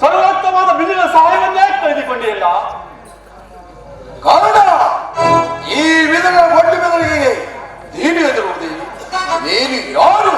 ಸರ್ವೋತ್ತಮವಾದ ಬಿಲ್ಲಿನ ಸಹಾಯವನ್ನೇ ಕಳೆದುಕೊಂಡಿಲ್ಲ. ಕಾರಣ ಈ ವಿಧಗಳ ಒಟ್ಟು ಬೆದರಿಗೆ ನೀನು ಎದುರುವುದೇ ನೀನು ಯಾರು?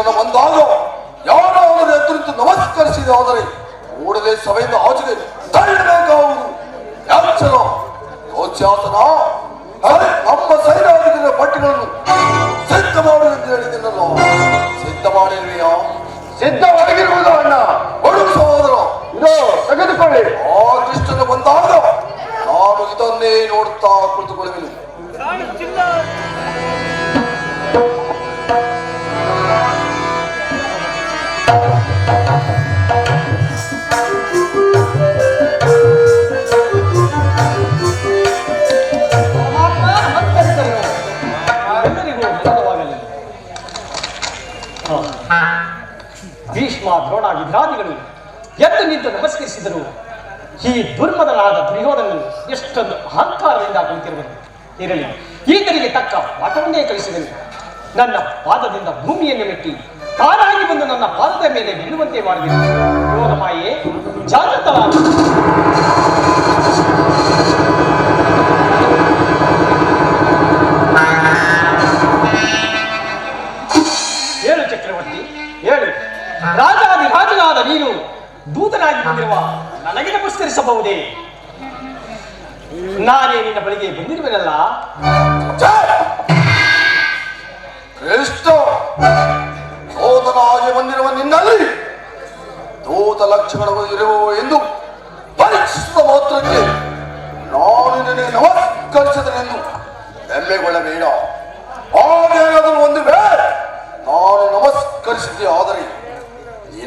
ಕೃಷ್ಣನ ಬಂದಾಗ ಯಾರಾದರೂ ಎದುರಿತು ನಮಸ್ಕರಿಸಿದೆ ಆದರೆ ಕೂಡಲೇ ಸಭೆಯಿಂದ ಆಚೆಗೆ ತಳ್ಳಬೇಕಾಗುವುದು. ಯಾಚನ ಯೋಚ್ಯಾಸನ ಅರೆ, ನಮ್ಮ ಸೈನ್ಯಾಧಿಕಾರಿಗಳ ಪಟ್ಟಿಗಳನ್ನು ಸಿದ್ಧ ಮಾಡು ಎಂದು ಹೇಳಿದ್ದೀನಲ್ಲ ಸಿದ್ಧ ಮಾಡಿರುವೆಯಾ ಸಿದ್ಧವಾಗಿರುವುದು ಅಣ್ಣ. ಬಡು ಸಹೋದರ. ಇದು ತೆಗೆದುಕೊಳ್ಳಿ. ಆ ಕೃಷ್ಣನ ಬಂದಾಗ ನಾನು ಇದನ್ನೇ ನೋಡುತ್ತಾ ಕುಳಿತುಕೊಳ್ಳುವೆನು. ಕುಳಿತಿರುವುದು ಇರಲಿ. ಈತನಿಗೆ ತಕ್ಕ ಪಾಠವನ್ನೇ ಕಲಿಸಿದನು. ನನ್ನ ಪಾದದಿಂದ ಭೂಮಿಯನ್ನು ಮೆಟ್ಟಿ ತಾನಾಗಿ ಬಂದು ನನ್ನ ಪಾದದ ಮೇಲೆ ನಿಲ್ಲುವಂತೆ ಮಾಡಿದೆ ಯೋಧ ಮಾಯೆ ಜಾಗೃತವಾದ ಹೇಳು ಚಕ್ರವರ್ತಿ ಹೇಳು ರಾಜಾದಿರಾಜನಾದ ನೀನು ದೂತನಾಗಿ ಬಂದಿರುವ ನನಗೆ ನಮಸ್ಕರಿಸಬಹುದೇ?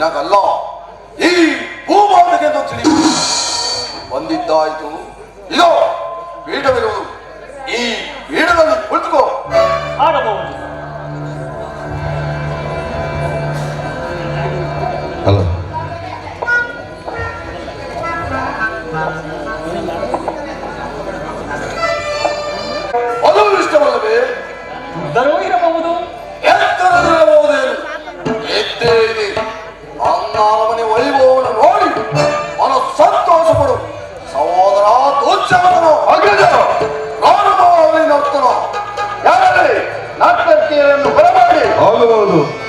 ನಿನಗಲ್ಲ ಈ Abi oğlum.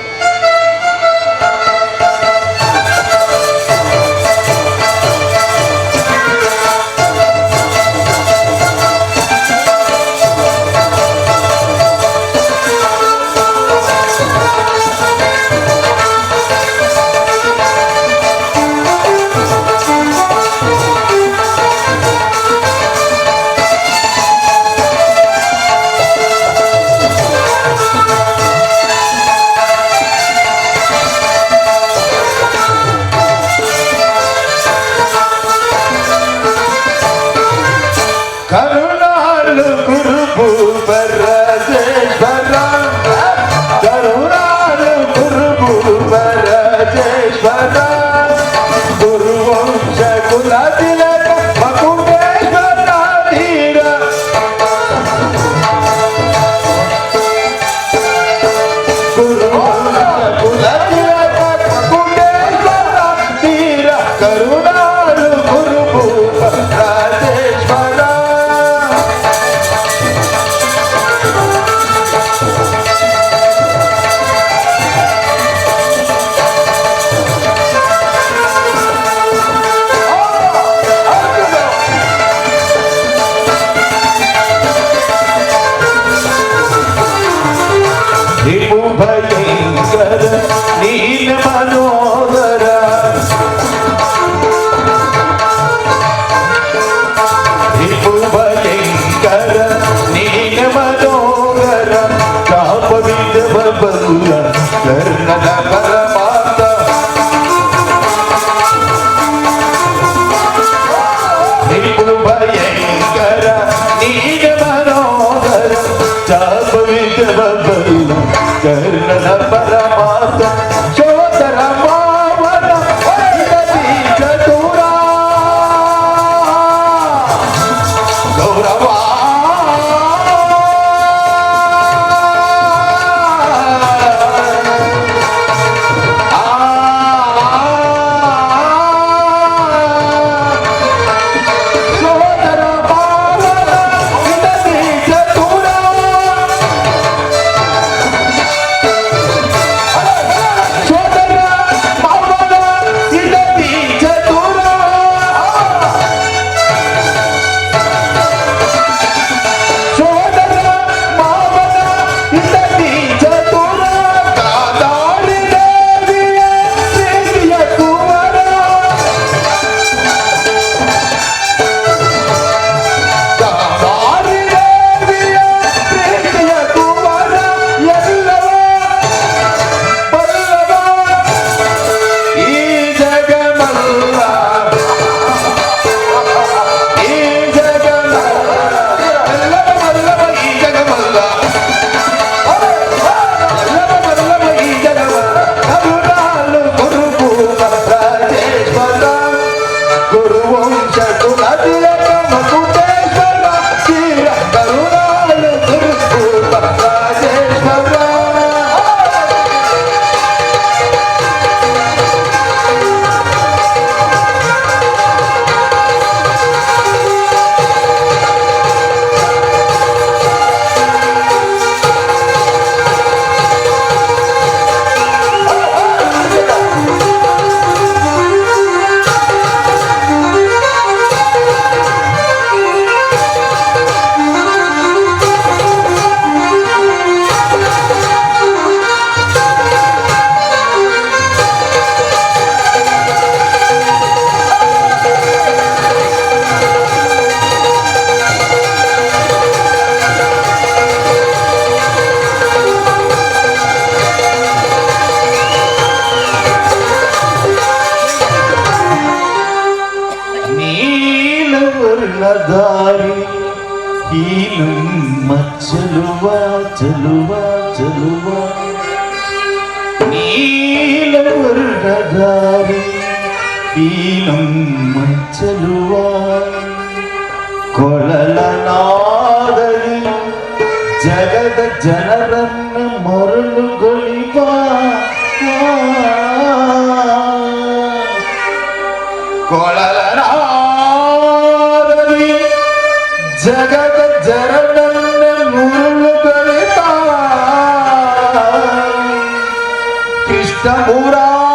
Oh, చెలువా చెలువా చెలువా నీలవర్ణగారి Neelamma చెలువా కొలల నాదరి జగద జనరన్న మొరలుగో Segura!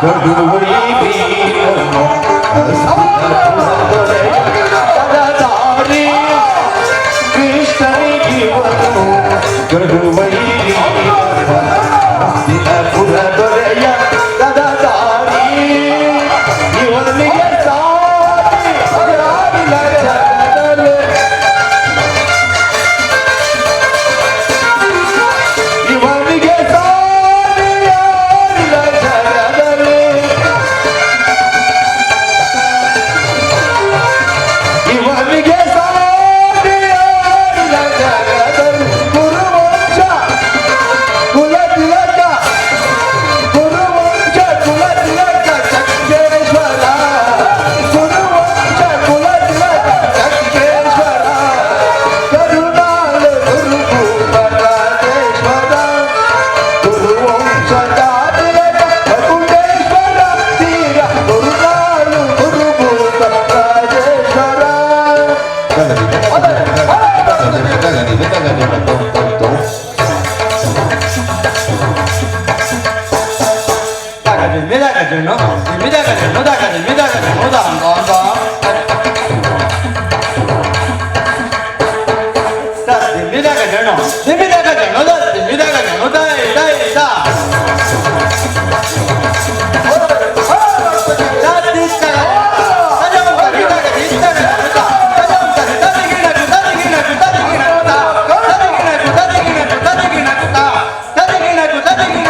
Don't do the word. no. 아,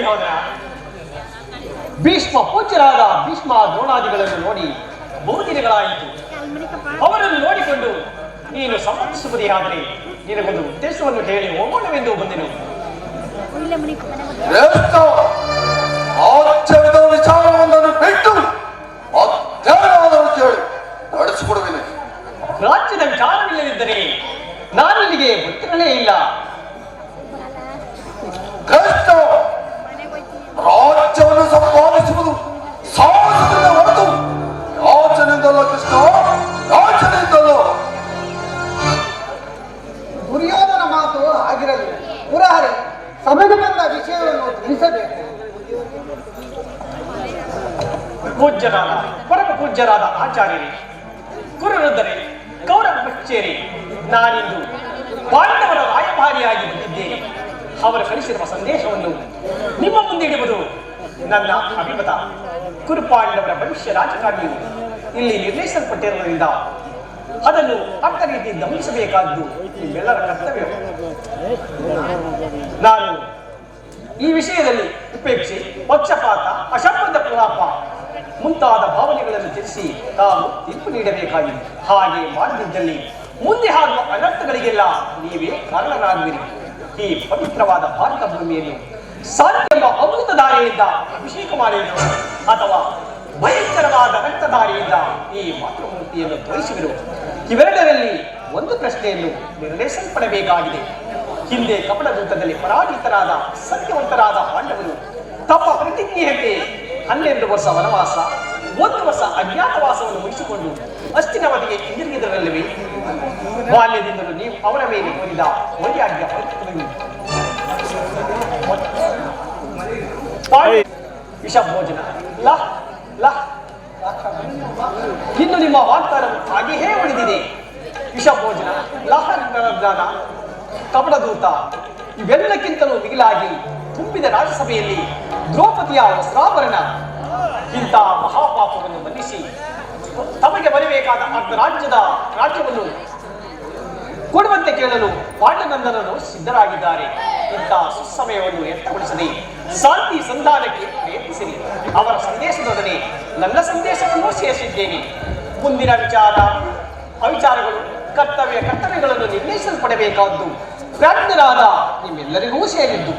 Duryodhana Bhishma ಪೂಜ್ಯರಾದ Bhishma ದ್ರೋಣಾದಿಗಳನ್ನು ನೋಡಿ ಬಹುದಿನಗಳಾಯಿತು ಅವರನ್ನು ನೋಡಿಕೊಂಡು ನೀನು ಸಮ್ಮತಿಸುವುದೇ ನಿನಗೊಂದು ಉದ್ದೇಶವನ್ನು ಹೇಳಿ ಹೋಗೋಣವೆಂದು ಬಂದೆನು. ವಿಚಾರವೊಂದನ್ನು ಬಿಟ್ಟು ಕೇಳಿ ನಡೆಸಿಕೊಡುವಿನಿ. ರಾಜ್ಯದ ವಿಚಾರವಿಲ್ಲದಿದ್ದರೆ ನಾನು ಇಲ್ಲಿಗೆ ಗೊತ್ತಿರಲೇ ಇಲ್ಲ ಪೂಜ್ಯರಾದ ಪರಮ ಪೂಜ್ಯರಾದ ಆಚಾರ್ಯರೇ ಗುರುವೃದ್ಧರೇ ಕೌರವ ಕಚೇರಿ, ನಾನಿಂದು ಪಾಂಡವರ ರಾಯಭಾರಿಯಾಗಿ ಬಂದಿದ್ದೇನೆ. ಅವರು ಕಳಿಸಿರುವ ಸಂದೇಶವನ್ನು ನಿಮ್ಮ ಮುಂದೆ ಇಡುವುದು ನನ್ನ ಅಭಿಮತ. ಕುರುಪಾಂಡವರ ಭವಿಷ್ಯ ರಾಜಕಾರಣಿಯು ಇಲ್ಲಿ ನಿರ್ಣಯಿಸಲ್ಪಟ್ಟಿರುವುದರಿಂದ ಅದನ್ನು ಅರ್ಥ ರೀತಿ ಗಮನಿಸಬೇಕಾದ್ದು ನಿಮ್ಮೆಲ್ಲರ ಕರ್ತವ್ಯ. ನಾನು ಈ ವಿಷಯದಲ್ಲಿ ಉಪೇಕ್ಷೆ, ಪಕ್ಷಪಾತ ಅಶಬ್ದ ಪ್ರಲಾಪ ಮುಂತಾದ ಭಾವನೆಗಳನ್ನು ತಿಳಿಸಿ ತಾವು ತೀರ್ಪು ನೀಡಬೇಕಾಗಿದೆ. ಹಾಗೆ ಮಾಡದಿದ್ದಲ್ಲಿ ಮುಂದೆ ಆಗುವ ಅನರ್ಥಗಳಿಗೆಲ್ಲ ನೀವೇ ಕಾರಣರಾಗುವಿರಿ. ಈ ಪವಿತ್ರವಾದ ಭಾರತ ಭೂಮಿಯನ್ನು ಸಾಧ್ಯ ಎಂಬ ಅಮೃತಧಾರೆಯಿಂದ ಅಭಿಷೇಕ ಮಾಡಿದರು ಅಥವಾ ಭಯಂಕರವಾದ ರಕ್ತಧಾರೆಯಿಂದ ಈ ಮಾತೃಮೂರ್ತಿಯನ್ನು ತೋರಿಸಿದರು ಇವೆರಡರಲ್ಲಿ ಒಂದು ಪ್ರಶ್ನೆಯನ್ನು ನಿರ್ಣಯಿಸಲ್ಪಡಬೇಕಾಗಿದೆ ಹಿಂದೆ ಕಪಟ ಯುದ್ಧದಲ್ಲಿ ಪರಾಜಿತರಾದ ಸತ್ಯವಂತರಾದ ಪಾಂಡವರು ತಮ್ಮ ಪ್ರತಿಜ್ಞೆಯಂತೆ ಹನ್ನೆರಡು ವರ್ಷ ವನವಾಸ, ಒಂದು ವರ್ಷ ಅಜ್ಞಾತವಾಸವನ್ನು ಮುಗಿಸಿಕೊಂಡು ಅಸ್ತಿನವಧಿಗೆ ಹಿಂದಿರುಗಿದರಲ್ಲವೇ? ಬಾಲ್ಯದಿಂದಲೂ ನೀವು ಅವರ ಮೇಲೆ ಹೊಂದಿದ ಹೊರೆಯಾಗಿಯ ವಿಷ ಭೋಜನ ಲ ಇನ್ನು ನಿಮ್ಮ ವಾಗ್ದಾನವು ಹಾಗೆಯೇ ಉಳಿದಿದೆ. ವಿಷ ಭೋಜನ ಲಾಹನ ಕಪಟದೂತ ಇವೆಲ್ಲಕ್ಕಿಂತಲೂ ಮಿಗಿಲಾಗಿ ತುಂಬಿದ ರಾಜ್ಯಸಭೆಯಲ್ಲಿ ದ್ರೌಪದಿಯ ವಸ್ತ್ರಾಭರಣ ಇಂಥ ಮಹಾಪಾಪವನ್ನು ಮನ್ನಿಸಿ ತಮಗೆ ಬರಬೇಕಾದ ರಾಜ್ಯದ ರಾಜ್ಯವನ್ನು ಕೊಡುವಂತೆ ಕೇಳಲು ಪಾಂಡನಂದನನ್ನು ಸಿದ್ಧರಾಗಿದ್ದಾರೆ. ಇಂಥ ಸುಸಮಯವನ್ನು ವ್ಯಕ್ತಗೊಳಿಸದೆ ಶಾಂತಿ ಸಂಧಾನಕ್ಕೆ ಪ್ರಯತ್ನಿಸಿರಿ. ಅವರ ಸಂದೇಶದೊಡನೆ ನನ್ನ ಸಂದೇಶವನ್ನು ಸೇರಿಸಿದ್ದೇನೆ. ಮುಂದಿನ ವಿಚಾರ, ಅವಿಚಾರಗಳು, ಕರ್ತವ್ಯ, ಕರ್ತವ್ಯಗಳನ್ನು ನಿರ್ಣಯಿಸಲ್ಪಡಬೇಕಾದ್ದು ಪ್ರಾಜ್ಞರಾದ ನಿಮ್ಮೆಲ್ಲರಿಗೂ ಸೇರಿದ್ದು.